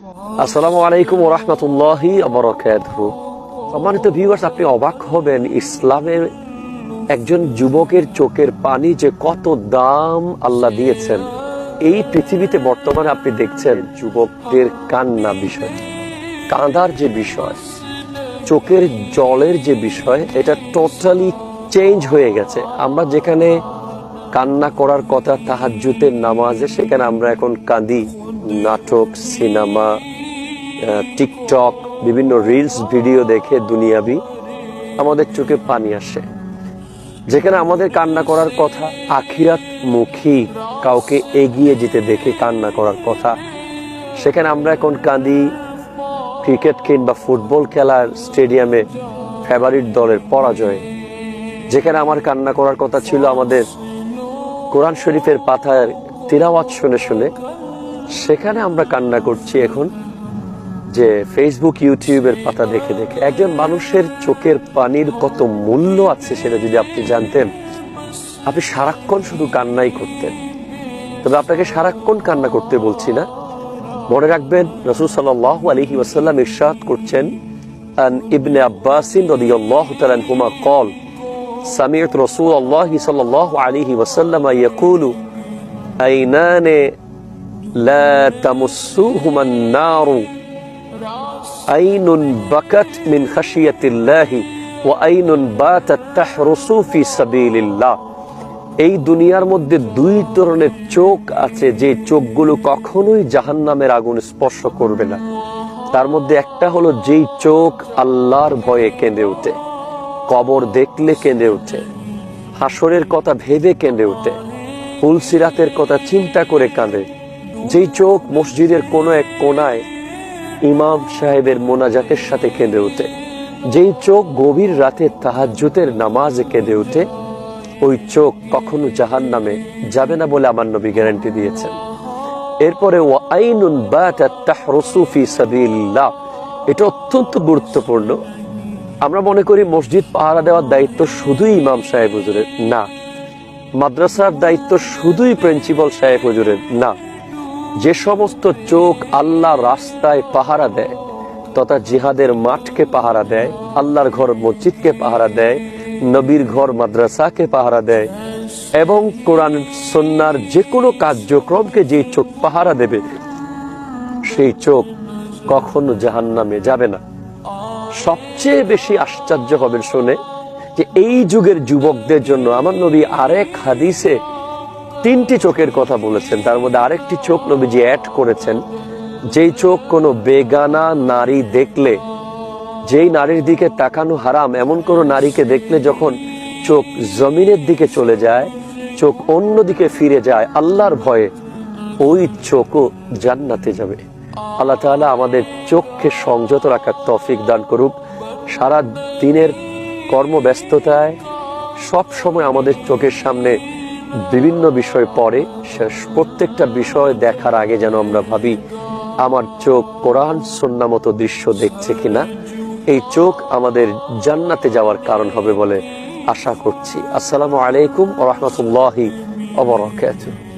আসসালামু আলাইকুম ওরহমতুল্লাহি সম্মানিত আপনি অবাক হবেন ইসলামের একজন যুবকের চোখের পানি যে কত দাম আল্লাহ দিয়েছেন। এই পৃথিবীতে বর্তমানে আপনি দেখছেন যুবকদের কান্না বিষয়, কাঁদার যে বিষয়, চোখের জলের যে বিষয়, এটা টোটালি চেঞ্জ হয়ে গেছে। আমরা যেখানে কান্না করার কথা তাহাজ্জুতের নামাজে, সেখানে আমরা এখন কাঁদি। নাটক, সিনেমা টিকটক, বিভিন্ন রিলস, ভিডিও দেখে দুনিয়াবি আমাদের চোখে পানি আসে। যেখানে আমাদের কান্না করার কথা আখিরাত মুখী, কাউকে এগিয়ে যেতে দেখে কান্না করার কথা। সেখানে আমরা এখন কাঁদি, ক্রিকেট কিংবা ফুটবল খেলার স্টেডিয়ামে ফেভারিট দলের পরাজয়। যেখানে আমার কান্না করার কথা ছিল আমাদের কোরআন শরীফের পাথার তিরাওয়াত শুনে শুনে সেখানে আমরা কান্না করছি এখন যে ফেসবুক ইউটিউবের পাতা দেখে দেখে। একজন মানুষের চোখের পানির কত মূল্য আছে সেটা যদি আপনি জানতেন, আপনি সারাক্ষণ শুধু কান্নাই করতেন। তবে আপনাকে সারাক্ষণ কান্না করতে বলছি না। মনে রাখবেন, রসুল সাল্লাহ আলহি ওসাল্লাম ইরশাদ করছেন, আন ইবনে আব্বাসিন রদিয়াল্লাহ তালান হুমা কল سمعت رسول الله صلى الله عليه وسلم يقول عينان لا تمسوهما النار عين بكت من خشية الله وعين باتت تحرس في سبيل الله এই দুনিয়ার মধ্যে দুই ধরনের চোখ আছে যে চোখগুলো কখনোই জাহান্নামের আগুন স্পর্শ করবে না তার মধ্যে একটা হলো যেই চোখ আল্লাহর ভয়ে কেঁদে ওঠে কবর দেখলে কেঁদে ওঠে হাসরের কথা ভেবে কেঁদে ওঠে ফুলসিরাতের কথা চিন্তা করে কাঁদে। যেই চোখ মসজিদের কোনো এক কোনায় ইমাম সাহেবের মোনাজাতের সাথে কেঁদে ওঠে যেই চোখ গভীর রাতে তাহাজ্জুতের নামাজে কেঁদে ওঠে ওই চোখ কখনো জাহান নামে যাবে না বলে আমার নবী গ্যারান্টি দিয়েছেন। এরপরে এটা অত্যন্ত গুরুত্বপূর্ণ। আমরা মনে করি মসজিদ পাহারা দেওয়ার দায়িত্ব শুধুই ইমাম সাহেব হুজুরের, না। মাদ্রাসার দায়িত্ব শুধুই প্রিন্সিপাল সাহেব হুজুরের, না। যে সমস্ত চোখ আল্লাহ রাস্তায় পাহারা দেয়, তথা জিহাদের মাঠকে পাহারা দেয়, আল্লাহর ঘর মসজিদকে পাহারা দেয়, নবীর ঘর মাদ্রাসাকে পাহারা দেয়, এবং কোরআন সন্ন্যার যে কোনো কার্যক্রমকে যে চোখ পাহারা দেবে, সেই চোখ কখনো জাহান্নামে যাবে না। সবচেয়ে বেশি আশ্চর্য হবেন শুনে যে এই যুগের যুবকদের জন্য আমার নবী আরেক হাদিসে তিনটি চোখের কথা বলেছেন। তার মধ্যে আরেকটি চোখ নবীজি অ্যাড করেছেন, যেই চোখ কোনো বেগানা নারী দেখলে, যেই নারীর দিকে তাকানো হারাম, এমন কোনো নারীকে দেখলে যখন চোখ জমিনের দিকে চলে যায়, চোখ অন্য দিকে ফিরে যায়, আল্লাহর ভয়ে ওই চোখও জান্নাতে যাবে। আল্লাহ তাআলা আমাদের চোখকে সংযত রাখার তৌফিক দান করুক। সারা দিনের কর্মব্যস্ততায় সব সময় আমাদের চোখের সামনে বিভিন্ন বিষয় পড়ে। শেষ প্রত্যেকটা বিষয় দেখার আগে যেন আমরা ভাবি, আমার চোখ কোরআন, সন্না মতো দৃশ্য দেখছে কিনা? এই চোখ আমাদের জান্নাতে যাওয়ার কারণ হবে বলে আশা করছি। আসসালামু আলাইকুম ওরহমতুল্লাহি অবরাকাতুহ